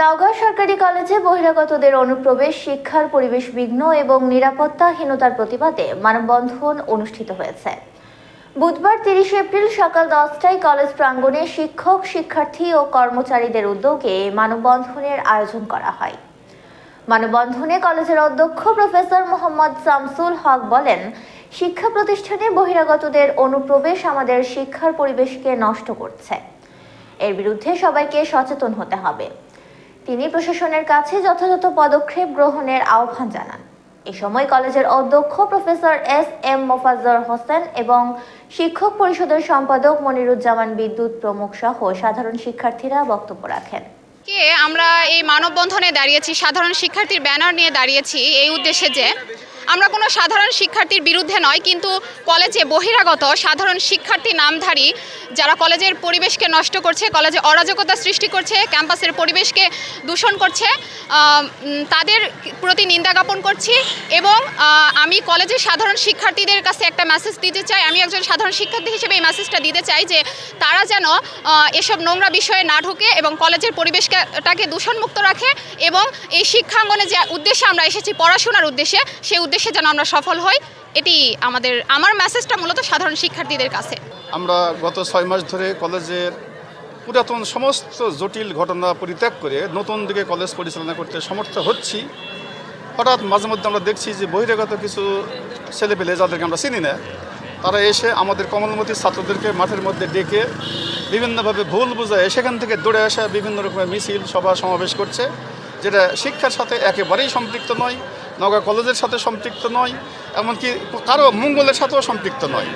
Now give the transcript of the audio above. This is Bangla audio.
নওগাঁ সরকারি কলেজে বহিরাগতদের অনুপ্রবেশ, শিক্ষার পরিবেশ বিঘ্ন এবং নিরাপত্তাহীনতার প্রতিবাদে মানববন্ধন অনুষ্ঠিত হয়েছে। বুধবার তিরিশে এপ্রিল সকাল দশটায় কলেজ প্রাঙ্গণে শিক্ষক, শিক্ষার্থী ও কর্মচারীদের উদ্যোগে মানববন্ধনের আয়োজন করা হয়। মানববন্ধনে কলেজের অধ্যক্ষ প্রফেসর মোহাম্মদ শামসুল হক বলেন, শিক্ষা প্রতিষ্ঠানে বহিরাগতদের অনুপ্রবেশ আমাদের শিক্ষার পরিবেশকে নষ্ট করছে। এর বিরুদ্ধে সবাইকে সচেতন হতে হবে। তিনি প্রশাসনের কাছে যথাযথ পদক্ষেপ গ্রহণের আহ্বান জানান। এ সময় কলেজের অধ্যক্ষ professor S M Mofazzar Hossain এবং শিক্ষক পরিষদের সম্পাদক মনিরুজ্জামান বিদ্যুৎ প্রমুখ সহ সাধারণ শিক্ষার্থীরা বক্তব্য রাখেন। কে আমরা এই মানববন্ধনে দাঁড়িয়েছি, সাধারণ শিক্ষার্থীর ব্যানার নিয়ে দাঁড়িয়েছি এই উদ্দেশ্যে যে আমরা কোনো সাধারণ শিক্ষার্থীর বিরুদ্ধে নয়, কিন্তু কলেজে বহিরাগত সাধারণ শিক্ষার্থী নামধারী যারা কলেজের পরিবেশকে নষ্ট করছে, কলেজে অরাজকতা সৃষ্টি করছে, ক্যাম্পাসের পরিবেশকে দূষণ করছে তাদের প্রতি নিন্দা জ্ঞাপন করছি এবং আমি কলেজের সাধারণ শিক্ষার্থীদের কাছে একটা মেসেজ দিতে চাই। আমি একজন সাধারণ শিক্ষার্থী হিসেবে এই মেসেজটা দিতে চাই যে, তারা যেন এসব নোংরা বিষয়ে না ঢুকে এবং কলেজের পরিবেশটাকে দূষণমুক্ত রাখে এবং এই শিক্ষাঙ্গনে যে উদ্দেশ্যে আমরা এসেছি, পড়াশোনার উদ্দেশ্যে, সেই উদ্দেশ্যে যেন আমরা সফল হই, এটি আমাদের, আমার মেসেজটা মূলত সাধারণ শিক্ষার্থীদের কাছে। আমরা গত ছয় মাস ধরে কলেজের পুরাতন সমস্ত জটিল ঘটনা পরিত্যাগ করে নতুন দিকে কলেজ পরিচালনা করতে সমর্থ হচ্ছি। হঠাৎ মাঝে মধ্যে আমরা দেখছি যে বহিরাগত কিছু ছেলেপেলে যাদেরকে আমরা চিনি না, তারা এসে আমাদের কমলমতি ছাত্রদেরকে মাঠের মধ্যে ডেকে বিভিন্নভাবে ভুল বোঝায় সেখান থেকে দৌড়ে আসা বিভিন্ন রকমের মিছিল, সভা, সমাবেশ করছে, যেটা শিক্ষার সাথে একেবারেই সম্পৃক্ত নয়। নগা কলেজের সাথে সম্পৃক্ত নয় এমনকি কারও মঙ্গলের সাথেও সম্পৃক্ত নয়।